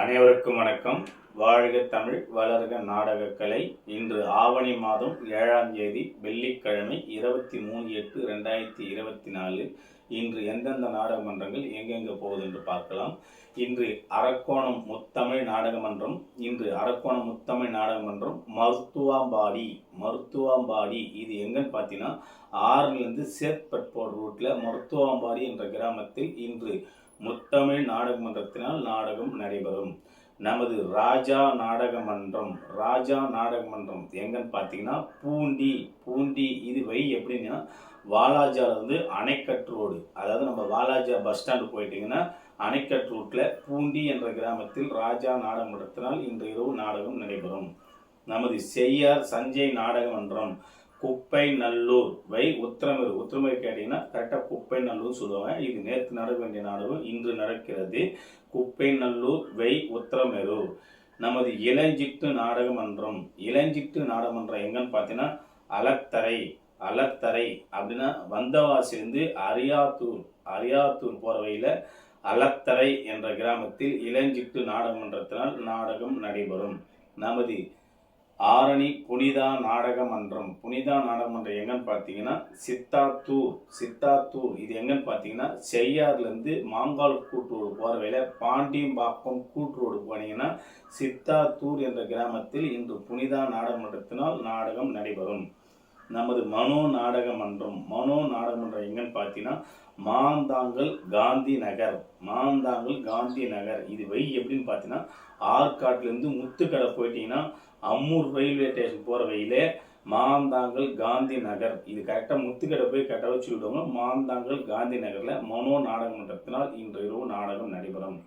அனைவருக்கும் வணக்கம். வாழ்க தமிழ் வளர்க நாடகக்கலை. இன்று ஆவணி மாதம் ஏழாம் தேதி வெள்ளிக்கிழமை இருபத்தி மூணு எட்டு ரெண்டாயிரத்தி இருபத்தி நாலு. இன்று எந்தெந்த நாடக மன்றங்கள் எங்கெங்க போகுது என்று பார்க்கலாம். இன்று அரக்கோணம் முத்தமிழ் நாடக மன்றம் இன்று அரக்கோணம் முத்தமிழ் நாடக மன்றம் மருத்துவாம்பாடி மருத்துவாம்பாடி. இது எங்கன்னு பார்த்தீங்கன்னா ஆறுலேருந்து சேத்பட்போர் ரூட்டில் மருத்துவாம்பாடி என்ற கிராமத்தில் இன்று முத்தமிழ் நாடக மன்றத்தினால் நாடகம் நடைபெறும். நமது ராஜா நாடக மன்றம் ராஜா நாடக மன்றம் எங்கன்னு பார்த்தீங்கன்னா பூண்டி பூண்டி இது வை எப்படின்னா வாலாஜால வந்து அணைக்கட்டு ரோடு. அதாவது நம்ம வாலாஜா பஸ் ஸ்டாண்டு போயிட்டீங்கன்னா அணைக்கட்டு ரோட்டில் பூண்டி என்ற கிராமத்தில் ராஜா நாடக மன்றத்தினால் இன்று இரவு நாடகம் நடைபெறும். நமது செய்யார் சஞ்சய் நாடக மன்றம் குப்பை நல்லூர் வை உத்திரமேரு. உத்திரமேரு கேட்டீங்கன்னா கரெக்டாக குப்பை நல்லூர் சொல்லுவாங்க. இது நேற்று நடக்க வேண்டிய நாடகம் இன்று நடக்கிறது. குப்பை நல்லூர் வை உத்திரமேரு. நமது இளஞ்சிட்டு நாடகமன்றம். இளஞ்சிட்டு நாடகமன்றம் எங்கன்னு பார்த்தீங்கன்னா அலத்தரை அலத்தரை அப்படின்னா வந்தவாசிலிருந்து அரியாத்தூர். அரியாத்தூர் போகிற வழியில் அலத்தரை என்ற கிராமத்தில் இளஞ்சிட்டு நாடகமன்றத்தினால் நாடகம் நடைபெறும். நமது ஆரணி புனிதா நாடக மன்றம் புனிதா நாடக மன்றம் எங்கன்னு பார்த்தீங்கன்னா சித்தாத்தூர். சித்தாத்தூர். இது எங்கன்னு பார்த்தீங்கன்னா செய்யார்லேருந்து மாங்கால் கூட்டுரோடு போகிற வழியில பாண்டியம்பாக்கம் கூட்டுரோடு போனீங்கன்னா சித்தாத்தூர் என்ற கிராமத்தில் இன்று புனிதா நாடக மன்றத்தினால் நாடகம் நடைபெறும். நமது மனோ நாடக மன்றம் மனோ நாடக மன்றம் எங்கன்னு பார்த்தீங்கன்னா மாந்தாங்கல் காந்தி நகர் மாந்தாங்கல் காந்தி நகர். இது வை எப்படின்னு பார்த்தீங்கன்னா ஆற்காட்டிலேருந்து முத்துக்கடை போயிட்டீங்கன்னா அம்மூர் ரயில்வே ஸ்டேஷன் போகிற வழியிலே மாந்தாங்கல் காந்தி நகர். இது கரெக்டாக முத்துக்கடை போய் கரெக்டாக வச்சு விடுவாங்க மாந்தாங்கல் காந்தி நகரில் மனோ நாடக மன்றத்தினால் இன்று இரவு நாடகம் நடைபெறும்.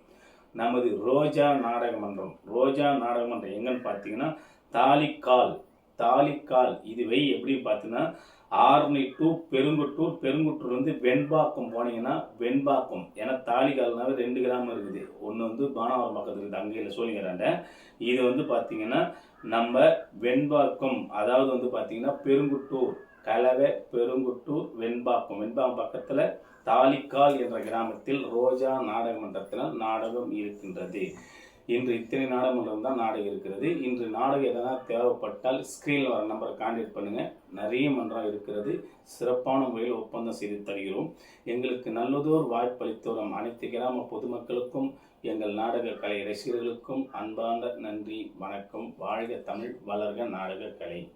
நமது ரோஜா நாடக மன்றம் ரோஜா நாடக மன்றம் எங்கன்னு பார்த்தீங்கன்னா தாலிக்கால் தாலிக்கால் இதுவை எப்படி பார்த்தீங்கன்னா ஆர்னி டு பெருங்குட்டூர் பெருங்குட்டூர் வந்து வெண்பாக்கம் போனீங்கன்னா வெண்பாக்கம். ஏன்னா தாலிக்கால்னாவே ரெண்டு கிராமம் இருக்குது. ஒன்று வந்து பானாவரம் பக்கத்தில் இருக்குது அங்கே சோழிங்கராண்ட. இது வந்து பார்த்தீங்கன்னா நம்ம வெண்பாக்கம் அதாவது வந்து பார்த்தீங்கன்னா பெருங்குட்டூர் கலவை பெருங்குட்டூர் வெண்பாக்கம். வெண்பாக்கம் பக்கத்தில் தாலிக்கால் என்ற கிராமத்தில் ரோஜா நாடக மன்றத்தில் நாடகம் இருக்கின்றது. இன்று இத்தனை நாடகமன்றம் தான் நாடகம் இருக்கிறது. இன்று நாடகம் எதனா தேவைப்பட்டால் ஸ்க்ரீனில் வர நம்பரை கான்டாக்ட் பண்ணுங்கள் நிறைய மன்றம் இருக்கிறது. சிறப்பான முறையில் ஒப்பந்தம் செய்து தருகிறோம். எங்களுக்கு நல்லதோர் வாய்ப்பளித்தோறும் அனைத்து கிராம பொதுமக்களுக்கும் எங்கள் நாடக கலை ரசிகர்களுக்கும் அன்பார்ந்த நன்றி வணக்கம். வாழ்க தமிழ் வளர்க நாடக கலை.